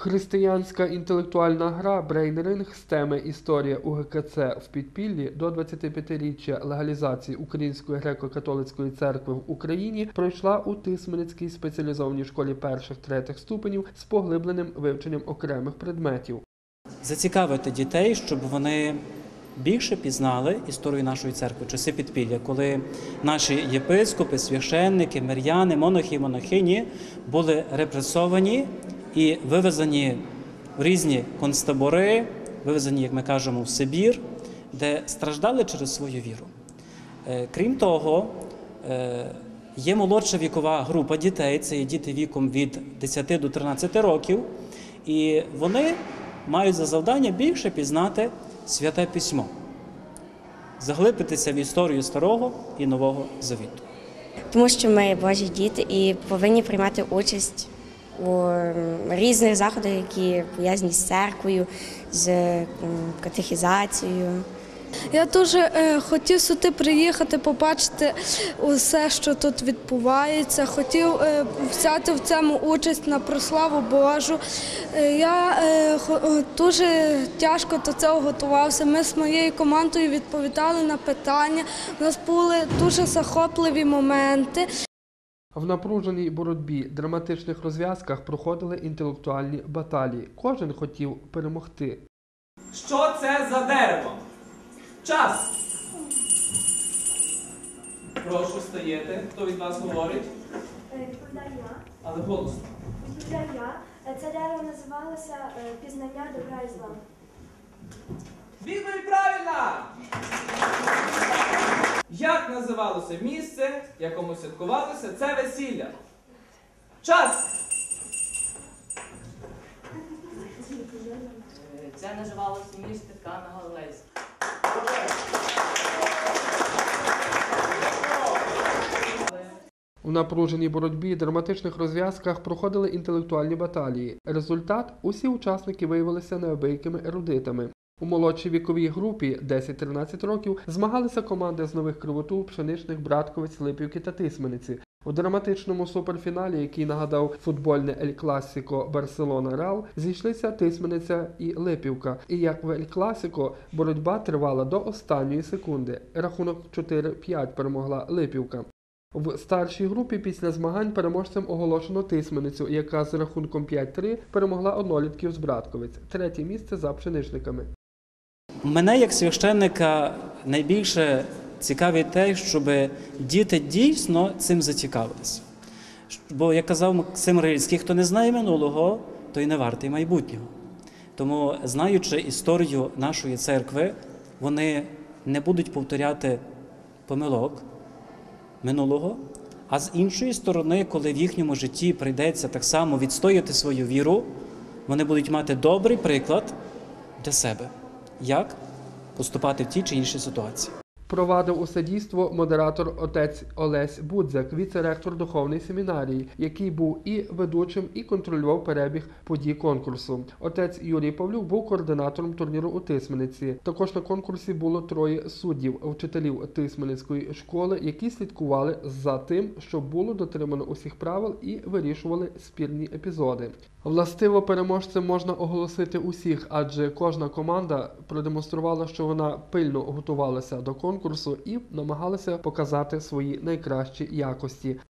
Християнська інтелектуальна гра Брейнринг з теми Історія УГКЦ в підпіллі до 25-річчя легалізації Української греко-католицької церкви в Україні пройшла у Тисменецькій спеціалізованій школі перших-третіх ступенів з поглибленим вивченням окремих предметів. зацікавити дітей, щоб вони більше пізнали історію нашої церкви, часи підпілля, коли наші єпископи, священники, мир'яни, монахи і монахині були репресовані і вивезені в різні концтабори, вивезені, як ми кажемо, в Сибір, де страждали через свою віру. Е, Крім того, е, є молодша вікова група дітей, це є діти віком від 10 до 13 років, і вони мають за завдання більше пізнати святе письмо, заглибитися в історію старого і нового завіту. тому що ми Божі діти і повинні приймати участь у різних заходах, які пов'язані з церквою, з катехізацією. Я дуже е, хотів сюди приїхати, побачити усе, що тут відбувається. Хотів е, взяти в цьому участь на прославу Божу. Е, я дуже тяжко до цього готувався. Ми з моєю командою відповідали на питання. У нас були дуже захопливі моменти. В напруженій боротьбі драматичних розв'язках проходили інтелектуальні баталії. Кожен хотів перемогти. Що це за дерево? Час! Прошу стаєте. Хто від вас говорить? Відповідаю я. Але голосно. Відповідаю я. Е, Це дерево називалося е, пізнання добра і зла. Відповідь правильна! Називалося місце, в якому святкувалося це весілля? Час! Це називалося місто Кана Галилейська. У напруженій боротьбі драматичних розв'язках проходили інтелектуальні баталії. Результат усі учасники виявилися неабиякими ерудитами. У молодшій віковій групі 10-13 років змагалися команди з нових кривотул, пшеничних, братковиць, липівки та тисмениці. У драматичному суперфіналі, який нагадав футбольне Ель Класіко Барселона Реал, зійшлися Тисмениця і Липівка. І як в Ель Класіко, боротьба тривала до останньої секунди. Рахунок 4-5 перемогла Липівка. В старшій групі після змагань переможцем оголошено Тисменицю, яка з рахунком 5-3 перемогла однолітків з Братковиць. Третє місце за пшеничниками. Мене як священника найбільше цікавить те, щоб діти дійсно цим зацікавилися. Бо, як казав Максим Рильський, хто не знає минулого, той не вартий майбутнього. Тому, знаючи історію нашої церкви, вони не будуть повторяти помилок минулого. А з іншої сторони, коли в їхньому житті прийдеться так само відстояти свою віру, вони будуть мати добрий приклад для себе, як поступати в тій чи іншій ситуації. Провадив усе дійство модератор отець Олесь Будзяк, віце-ректор духовної семінарії, який був і ведучим, і контролював перебіг подій конкурсу. Отець Юрій Павлюк був координатором турніру у Тисмениці. Також на конкурсі було троє суддів, вчителів Тисменецької школи, які слідкували за тим, щоб було дотримано усіх правил і вирішували спірні епізоди. Властиво переможцем можна оголосити усіх, адже кожна команда продемонструвала, що вона пильно готувалася до конкурсу і намагалася показати свої найкращі якості.